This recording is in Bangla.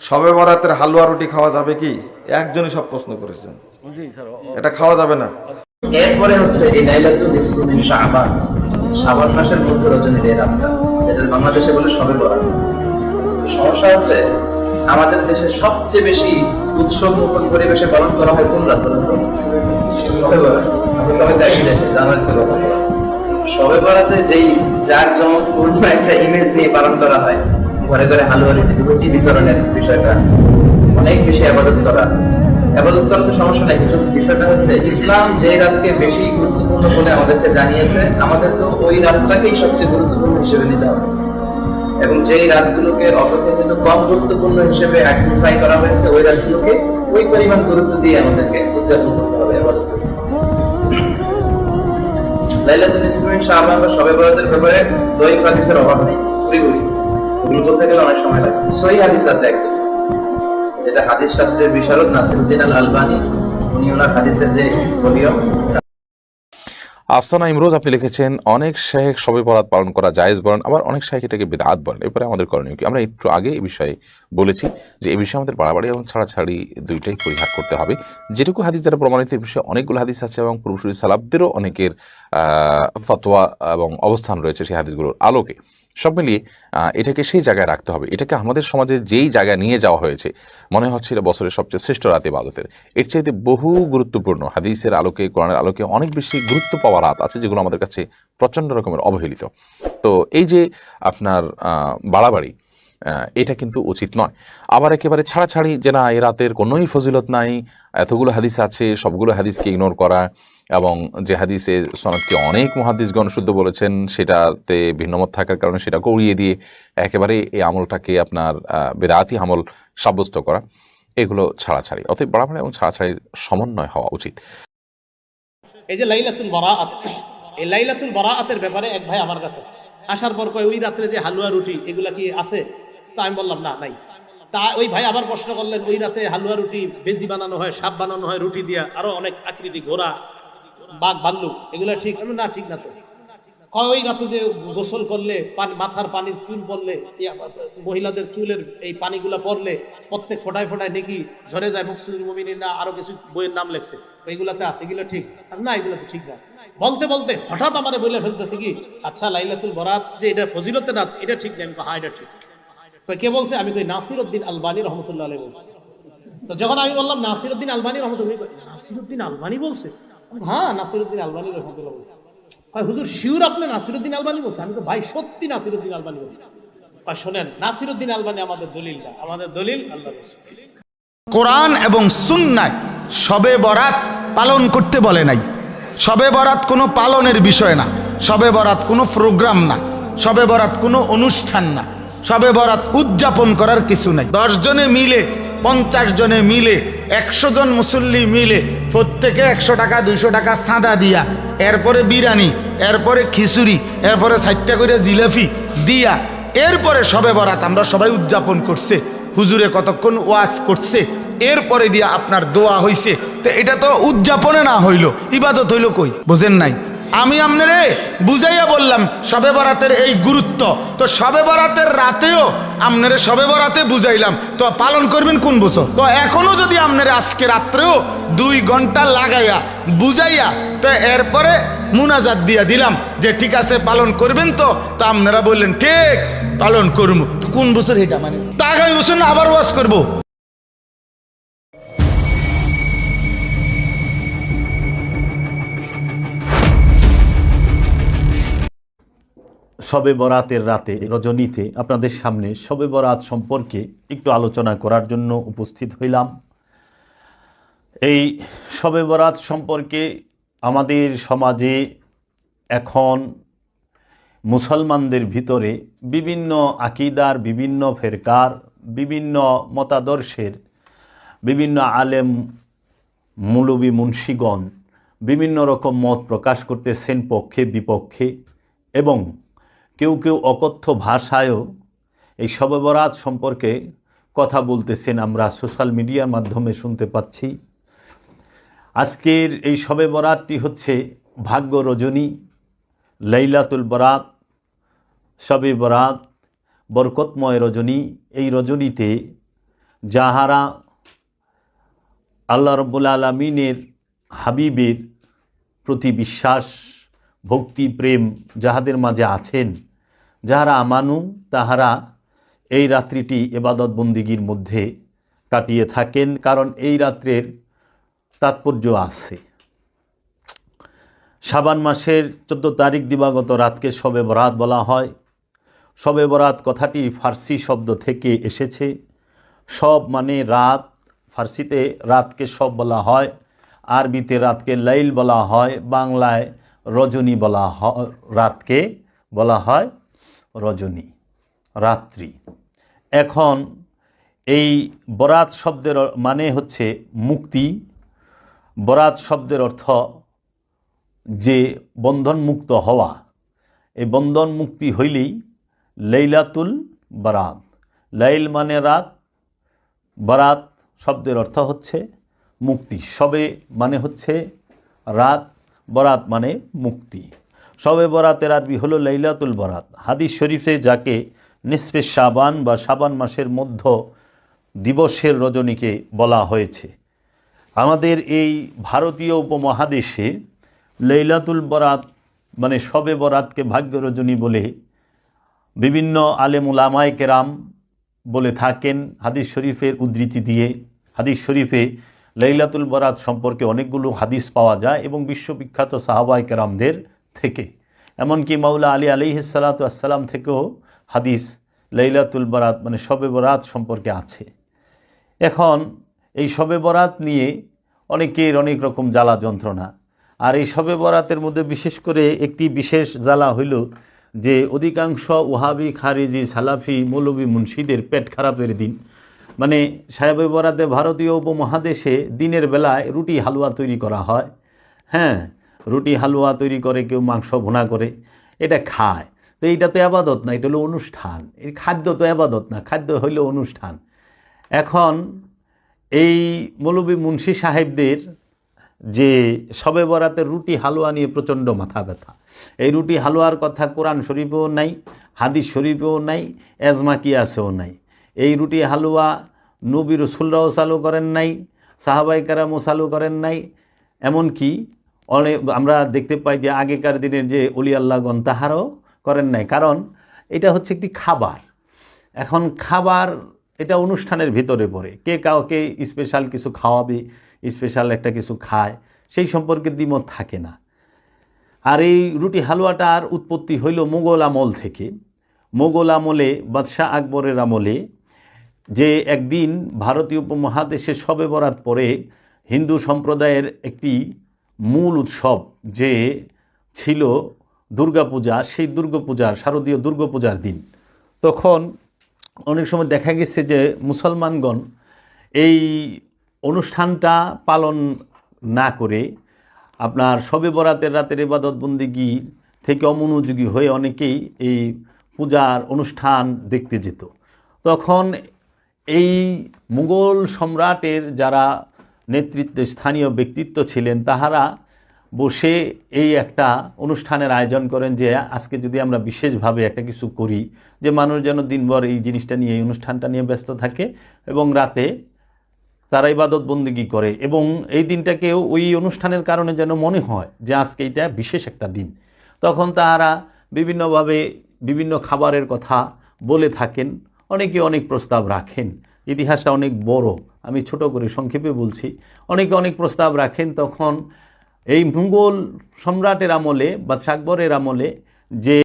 সবে বরাতের হালুয়া রুটি খাওয়া যাবে কি? একজনই সব প্রশ্ন করেছেন। এটা খাওয়া যাবে না। এরপরে হচ্ছে এই লাইলাতুল নিসফু শাবান। শাবান মাসের মধ্য রজনীর এই রাতটা যেটা বাংলাদেশে বলে সবে বরাত। সমস্যা হচ্ছে আমাদের দেশে সবচেয়ে বেশি উৎসব মুখর পরিবেশে পালন করা হয় কোন রাত তো? সবাই দেখি দেশে থেকে পালন সবে বরাতে যেই যার জমকপূর্ণ একটা ইমেজ নিয়ে পালন করা হয় ঘরে ঘরে হালুয়া রুটি বিতরণের বিষয়টা অনেক বেশি আবাদত করা। আবাদত করার তো সমস্যা নাই, কিন্তু বিষয়টা হচ্ছে ইসলাম যে রাতকে বেশি গুরুত্বপূর্ণ বলে আমাদেরকে জানিয়েছে আমাদের তো ওই রাতটাকেই সবচেয়ে গুরুত্বপূর্ণ হিসেবে নিতে হবে। এবং যেই রাতগুলোকে অপেক্ষাকৃত কম গুরুত্বপূর্ণ হিসেবে আইডেন্টিফাই করা হয়েছে, ওই রাতগুলোকে ওই পরিমাণ গুরুত্ব দিয়ে আমাদেরকে উদযাপন করতে হবে, আবাদত। লাইলাতুল ইসলামিন শাহবান বা শবে বরাতের ব্যাপারে দৈফ হাদিসের অভাব নেই, পুরিপুরি। ওগুলো বলতে গেলে অনেক সময় লাগে। হাদিস আছে এক দুটো যেটা হাদিস শাস্ত্রের বিশারদ নাসিরুদ্দিন আল আলবানি উনি ওনার হাদিসের যে আফসানা ইমরোজ আপনি লিখেছেন, অনেক শেখ সবে বরাত পালন করা জায়েজ বলেন, আবার অনেক শেখ এটাকে বেদাত বলেন। এরপরে আমাদের করণীয় কি? আমরা একটু আগে এই বিষয়ে বলেছি যে, এই বিষয়ে আমাদের বাড়াবাড়ি এবং ছাড়াছাড়ি দুইটাই পরিহার করতে হবে। যেটুকু হাদিস যারা প্রমাণিত, এই বিষয়ে অনেকগুলো হাদিস আছে এবং পূর্বসূরি সালাবদেরও অনেকের ফতোয়া এবং অবস্থান রয়েছে সেই হাদিসগুলোর আলোকে। সব মিলিয়ে এটাকে সেই জায়গায় রাখতে হবে। এটাকে আমাদের সমাজে যেই জায়গায় নিয়ে যাওয়া হয়েছে, মনে হচ্ছে এটা বছরের সবচেয়ে শ্রেষ্ঠ রাতে ইবাদতের। এর চাইতে বহু গুরুত্বপূর্ণ হাদিসের আলোকে, কোরআনের আলোকে অনেক বেশি গুরুত্ব পাওয়া রাত আছে, যেগুলো আমাদের কাছে প্রচণ্ড রকমের অবহেলিত। তো এই যে আপনার বাড়াবাড়ি এটা কিন্তু উচিত নয়। আবার একেবারে ছাড়াছাড়ি যে না এই রাতের কোনোই ফজিলত নাই, এতগুলো হাদিস আছে, সবগুলো হাদিসকে ইগনোর করা এবং যে হাদিসে সনদকে অনেক মহাদিসগণ শুদ্ধ বলেছেন, সেটাতে ভিন্নমত থাকার কারণে সেটাকে উড়িয়ে দিয়ে একেবারে এই আমলটাকে আপনার বেদাতি আমল সাব্যস্ত করা, এগুলো ছাড়াছাড়ি। অতএব বাড়াবাড়ি এবং ছাড়াছাড়ির সমন্বয় হওয়া উচিত। এই যে লাইলাতুল বারাআত, এই লাইলাতুল বারাআতের ব্যাপারে এক ভাই আমার কাছে আসার পর কয়, ওই রাত্রে যে হালুয়া রুটি, এগুলা কি আছে? তা আমি বললাম, না, নাই। তা ওই ভাই আবার প্রশ্ন করলেন, ওই রাতে হালুয়া রুটি, বেজি বানানো হয় সাপ বানানো হয়, রুটি দিয়া আরও অনেক আকৃতি ঘোড়া, বাঘ, ভাল্লুক, এগুলা ঠিক? না ঠিক না তো। ওই রাতে যে গোসল করলে মাথার পানির চুল পড়লে মহিলাদের চুলের এই পানিগুলা পড়লে, প্রত্যেক ফোটায় ফোটায় নাকি ঝরে যায় মুমিনিন না আরও কিছু বইয়ের নাম লেখছে এগুলাতে আছে, এগুলো ঠিক? না এগুলো তো ঠিক না। বলতে বলতে হঠাৎ আমারে বলে ফেলতেছে কি আচ্ছা লাইলাতুল বরাত, যে এটা ফজিলতের রাত, এটা ঠিক না। হ্যাঁ এটা ঠিক। কে বলছে? আমি কই নাসির উদ্দিন আলবানী রহমতুল্লাহ বলছি। তো যখন আমি বললাম নাসির উদ্দিন আলবানী রহমতুল্লাহ নাসির উদ্দিন আলবানী বলছে? হ্যাঁ নাসির উদ্দিন আলবানী রহমতুল্লাহ বলছে। হয় হুজুর, শিউর আপনি নাসিরুদ্দিন আলবানি বলছেন? আমি তো ভাই, সত্যি নাসিরুদ্দিন আলবানি বলছি। শোনেন, নাসিরুদ্দিন আলবানি আমাদের দলিল আমাদের দলিল আল্লাহ কোরআন এবং সুন্নায় সবে বরাত পালন করতে বলে নাই। সবে বরাত কোনো পালনের বিষয় না। সবে বরাত কোনো প্রোগ্রাম না। সবে বরাত কোনো অনুষ্ঠান না। সবে বরাত উদযাপন করার কিছু নাই। দশ জনে মিলে, পঞ্চাশ জনে মিলে, একশো জন মুসল্লি মিলে প্রত্যেকে একশো টাকা, দুইশো টাকা চাঁদা দিয়া, এরপরে বিরিয়ানি, এরপরে খিচুড়ি, এরপরে ষাটটা করে জিলাপি দিয়া, এরপরে সবে বরাত আমরা সবাই উদযাপন করছে। হুজুরে কতক্ষণ ওয়াজ করছে, এরপরে দিয়া আপনার দোয়া হইছে। তো এটা তো উদযাপনে না হইল, ইবাদত হইল কই? বোঝেন নাই? আমি আপনারে বুঝাইয়া বললাম, সবে বরাতের এই গুরুত্ব। তো সবে বরাতের রাতেও আপনারে সবে বরাতে বুঝাইলাম। তো পালন করবেন কোন বছর? তো এখনও যদি আপনারে আজকে রাত্রেও দুই ঘণ্টা লাগাইয়া, বুঝাইয়া, তো এরপরে মুনাজাত দিয়া দিলাম যে ঠিক আছে, পালন করবেন তো। তো আপনারা বললেন, ঠিক, পালন করব তো কোন বছর এটা মানে? তা আগামী বছর আবার ওয়াজ করব? শবে বরাতের রাতে, রজনীতে আপনাদের সামনে শবে বরাত সম্পর্কে একটু আলোচনা করার জন্য উপস্থিত হইলাম। এই শবে বরাত সম্পর্কে আমাদের সমাজে এখন মুসলমানদের ভিতরে বিভিন্ন আকিদার, বিভিন্ন ফেরকার, বিভিন্ন মতাদর্শের, বিভিন্ন আলেম মৌলবী মুন্সীগণ বিভিন্ন রকম মত প্রকাশ করতেছেন পক্ষে বিপক্ষে এবং কেউ কেউ অকথ্য ভাষায়ও এই শববরাত সম্পর্কে কথা বলতেছেন আমরা সোশ্যাল মিডিয়ার মাধ্যমে শুনতে পাচ্ছি। আজকের এই শবে বরাতটি হচ্ছে ভাগ্য রজনী, লাইলাতুল বরাত, শবে বরাত, বরকতময় রজনী। এই রজনীতে যাহারা আল্লাহ রব্বুল আলমিনের হাবিবের প্রতি বিশ্বাস, ভক্তি, প্রেম যাহাদের মাঝে আছেন যাহারা আমানু তাহারা এই রাত্রিটি এবাদত বন্দিগির মধ্যে কাটিয়ে থাকেন, কারণ এই রাত্রের তাৎপর্য আছে। শাবান মাসের চোদ্দ তারিখ দিবাগত রাতকে শবে বরাত বলা হয়। শবে বরাত কথাটি ফার্সি শব্দ থেকে এসেছে। সব মানে রাত, ফার্সিতে রাতকে সব বলা হয়, আরবিতে রাতকে লাইল বলা হয়, বাংলায় রজনী বলা হয় রাতকে বলা হয়। রজনী, রাত্রি। এখন এই বরাত শব্দের মানে হচ্ছে মুক্তি। বরাত শব্দের অর্থ যে বন্ধন মুক্ত হওয়া। এই বন্ধন মুক্তি হইলেই লাইলাতুল বারাত। লাইল মানে রাত, বারাত শব্দের অর্থ হচ্ছে মুক্তি। সবে মানে হচ্ছে রাত, বরাত মানে মুক্তি। সবে বরাতের আরবি হলো লাইলাতুল বরাত। হাদিস শরীফে যাকে নিসফে সাবান বা সাবান মাসের মধ্য দিবসের রজনীকে বলা হয়েছে। আমাদের এই ভারতীয় উপমহাদেশে লাইলাতুল বরাত মানে সবে বরাতকে ভাগ্য রজনী বলে বিভিন্ন আলেমুল আমায় কেরাম বলে থাকেন। হাদিস শরীফের উদ্ধৃতি দিয়ে হাদিস শরীফে লাইলাতুল বরাত সম্পর্কে অনেকগুলো হাদিস পাওয়া যায় এবং বিশ্ববিখ্যাত সাহাবাই কেরামদের থেকে এমনকি মাওলা আলী আলিহিসাল্লাতু আসসালাম থেকেও হাদিস লাইলাতুল বরাত মানে শবে বরাত সম্পর্কে আছে। এখন এই শবে বরাত নিয়ে অনেকের অনেক রকম জ্বালা যন্ত্রণা। আর এই শবে বরাতের মধ্যে বিশেষ করে একটি বিশেষ জ্বালা হইল যে অধিকাংশ ওহাবি, খারিজি, সালাফি, মৌলবী মুন্সিদের পেট খারাপের দিন। মানে সাহেবে বরাতে ভারতীয় উপমহাদেশে দিনের বেলায় রুটি হালুয়া তৈরি করা হয়। হ্যাঁ রুটি, হালুয়া তৈরি করে, কেউ মাংস ভুনা করে, এটা খায়। তো এইটা তো আবাদত না, এটা হলো অনুষ্ঠান। এই খাদ্য তো আবাদত না, খাদ্য হইল অনুষ্ঠান। এখন এই মৌলবী মুন্সি সাহেবদের যে সবে বরাতে রুটি, হালুয়া নিয়ে প্রচণ্ড মাথা ব্যথা। এই রুটি, হালুয়ার কথা কোরআন শরীফেও নাই, হাদিস শরীফেও নাই, এজমা কিয়াসেও নাই। এই রুটি, হালুয়া নবী রসুলরাও চালু করেন নাই সাহাবাই কারামও চালু করেন নাই, এমনকি অনেক আমরা দেখতে পাই যে আগেকার দিনের যে অলি আল্লাহগণ তাহারও করেন নাই। কারণ এটা হচ্ছে একটি খাবার। এখন খাবার এটা অনুষ্ঠানের ভিতরে পড়ে। কে কাউকে স্পেশাল কিছু খাওয়াবে স্পেশাল একটা কিছু খায়, সেই সম্পর্কে দ্বিমত থাকে না। আর এই রুটি হালুয়াটার উৎপত্তি হইল মোগল আমল থেকে। মোগল আমলে, বাদশাহ আকবরের আমলে যে একদিন ভারতীয় উপমহাদেশে সবে বরাত পরে হিন্দু সম্প্রদায়ের একটি মূল উৎসব যে ছিল দুর্গাপূজা সেই দুর্গাপূজার শারদীয় দুর্গাপূজার দিন। তখন অনেক সময় দেখা গেছে যে মুসলমানগণ এই অনুষ্ঠানটা পালন না করে আপনার শবে বরাতের রাতের ইবাদত বন্দিগি থেকে অমনোযোগী হয়ে অনেকেই এই পূজার অনুষ্ঠান দেখতে যেত। তখন এই মুঘল সম্রাটের যারা নেতৃত্বে স্থানীয় ব্যক্তিত্ব ছিলেন, তাহারা বসে এই একটা অনুষ্ঠানের আয়োজন করেন যে আজকে যদি আমরা বিশেষভাবে একটা কিছু করি, যে মানুষ যেন দিনভর এই জিনিসটা নিয়ে, এই অনুষ্ঠানটা নিয়ে ব্যস্ত থাকে এবং রাতে তারা ইবাদত বন্দিগি করে এবং এই দিনটাকেও ওই অনুষ্ঠানের কারণে যেন মনে হয় যে আজকে এটা বিশেষ একটা দিন। তখন তাহারা বিভিন্নভাবে বিভিন্ন খাবারের কথা বলে থাকেন, অনেকে অনেক প্রস্তাব রাখেন। ইতিহাসটা অনেক বড়। আমি ছোট করে সংক্ষেপে বলছি। অনেকে অনেক প্রস্তাব রাখেন তখন এই মুঘল সম্রাটের আমলে বা আকবরের আমলে যে